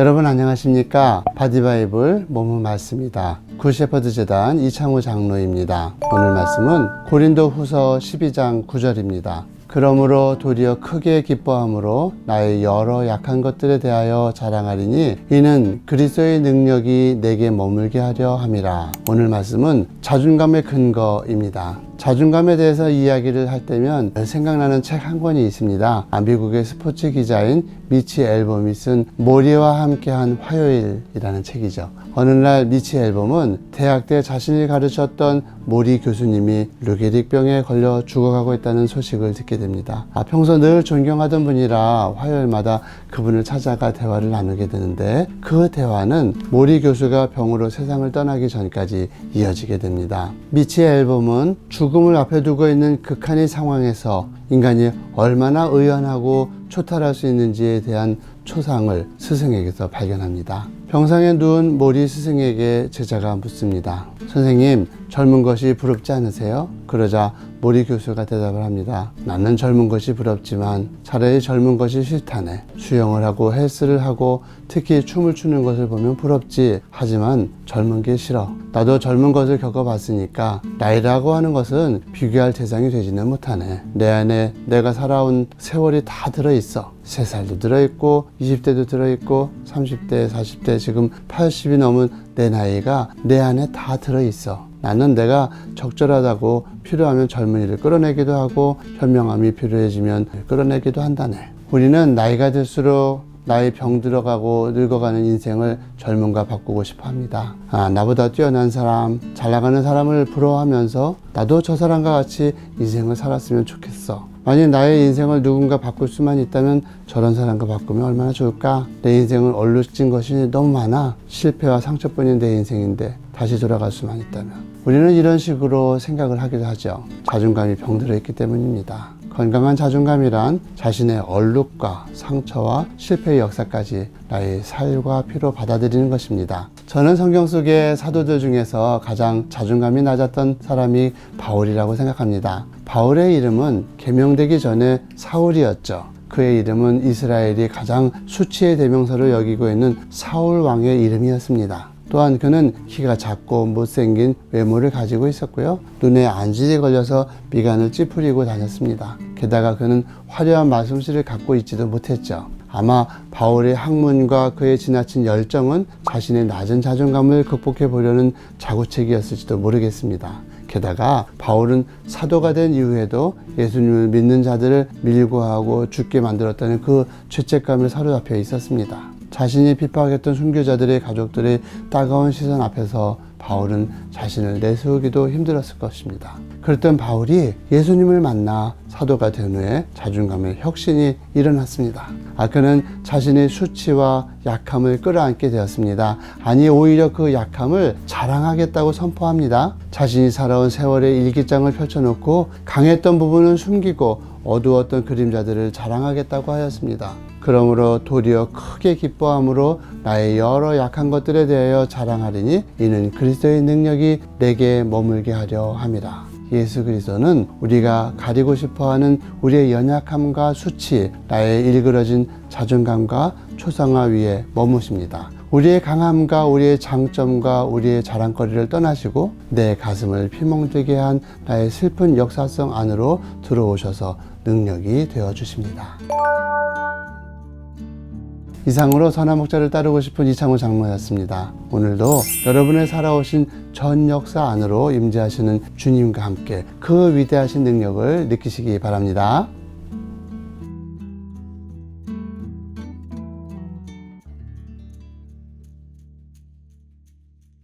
여러분 안녕하십니까? 바디바이블 몸은 말씀이다. 굿셰퍼드 재단 이창호 장로입니다. 오늘 말씀은 고린도 후서 12장 9절입니다. 그러므로 도리어 크게 기뻐함으로 나의 여러 약한 것들에 대하여 자랑하리니 이는 그리스도의 능력이 내게 머물게 하려 함이라. 오늘 말씀은 자존감의 근거입니다. 자존감에 대해서 이야기를 할 때면 생각나는 책 한 권이 있습니다. 아, 미국의 스포츠 기자인 미치 앨범이 쓴 모리와 함께한 화요일이라는 책이죠. 어느 날 미치 앨범은 대학 때 자신이 가르쳤던 모리 교수님이 루게릭병에 걸려 죽어가고 있다는 소식을 듣게 됩니다. 아, 평소 늘 존경하던 분이라 화요일마다 그분을 찾아가 대화를 나누게 되는데 그 대화는 모리 교수가 병으로 세상을 떠나기 전까지 이어지게 됩니다. 미치 앨범은 죽 음을 앞에 두고 있는 극한의 상황에서 인간이 얼마나 의연하고 초탈할 수 있는지에 대한 초상을 스승에게서 발견합니다. 병상에 누운 모리 스승에게 제자가 묻습니다. 선생님, 젊은 것이 부럽지 않으세요? 그러자 모리 교수가 대답을 합니다. 나는 젊은 것이 부럽지만 차라리 젊은 것이 싫다네. 수영을 하고 헬스를 하고 특히 춤을 추는 것을 보면 부럽지. 하지만 젊은 게 싫어. 나도 젊은 것을 겪어봤으니까 나이라고 하는 것은 비교할 대상이 되지는 못하네. 내 안에 내가 살아온 세월이 다 들어있어. 3살도 들어있고 20대도 들어있고 30대, 40대 지금 80이 넘은 내 나이가 내 안에 다 들어있어. 나는 내가 적절하다고 필요하면 젊은이를 끌어내기도 하고 현명함이 필요해지면 끌어내기도 한다네. 우리는 나이가 들수록 나이 병 들어가고 늙어가는 인생을 젊음과 바꾸고 싶어 합니다. 아, 나보다 뛰어난 사람, 잘 나가는 사람을 부러워하면서 나도 저 사람과 같이 인생을 살았으면 좋겠어. 만약 나의 인생을 누군가 바꿀 수만 있다면 저런 사람과 바꾸면 얼마나 좋을까? 내 인생을 얼룩진 것이 너무 많아. 실패와 상처뿐인 내 인생인데 다시 돌아갈 수만 있다면. 우리는 이런 식으로 생각을 하기도 하죠. 자존감이 병들어 있기 때문입니다. 건강한 자존감이란 자신의 얼룩과 상처와 실패의 역사까지 나의 살과 피로 받아들이는 것입니다. 저는 성경 속의 사도들 중에서 가장 자존감이 낮았던 사람이 바울이라고 생각합니다. 바울의 이름은 개명되기 전에 사울이었죠. 그의 이름은 이스라엘이 가장 수치의 대명사로 여기고 있는 사울 왕의 이름이었습니다. 또한 그는 키가 작고 못생긴 외모를 가지고 있었고요. 눈에 안질이 걸려서 미간을 찌푸리고 다녔습니다. 게다가 그는 화려한 말솜씨를 갖고 있지도 못했죠. 아마 바울의 학문과 그의 지나친 열정은 자신의 낮은 자존감을 극복해 보려는 자구책이었을지도 모르겠습니다. 게다가 바울은 사도가 된 이후에도 예수님을 믿는 자들을 밀고 하고 죽게 만들었다는 그 죄책감에 사로잡혀 있었습니다. 자신이 핍박했던 순교자들의 가족들의 따가운 시선 앞에서 바울은 자신을 내세우기도 힘들었을 것입니다. 그랬던 바울이 예수님을 만나 사도가 된 후에 자존감의 혁신이 일어났습니다. 아, 그는 자신의 수치와 약함을 끌어안게 되었습니다. 아니, 오히려 그 약함을 자랑하겠다고 선포합니다. 자신이 살아온 세월의 일기장을 펼쳐놓고 강했던 부분은 숨기고 어두웠던 그림자들을 자랑하겠다고 하였습니다. 그러므로 도리어 크게 기뻐함으로 나의 여러 약한 것들에 대하여 자랑하리니 이는 그리스도의 능력이 내게 머물게 하려 함이라. 예수 그리스도는 우리가 가리고 싶어하는 우리의 연약함과 수치, 나의 일그러진 자존감과 초상화 위에 머무십니다. 우리의 강함과 우리의 장점과 우리의 자랑거리를 떠나시고 내 가슴을 피멍들게 한 나의 슬픈 역사성 안으로 들어오셔서 능력이 되어 주십니다. 이상으로 선한 목자를 따르고 싶은 이창호 장로였습니다. 오늘도 여러분의 살아오신 전 역사 안으로 임재하시는 주님과 함께 그 위대하신 능력을 느끼시기 바랍니다.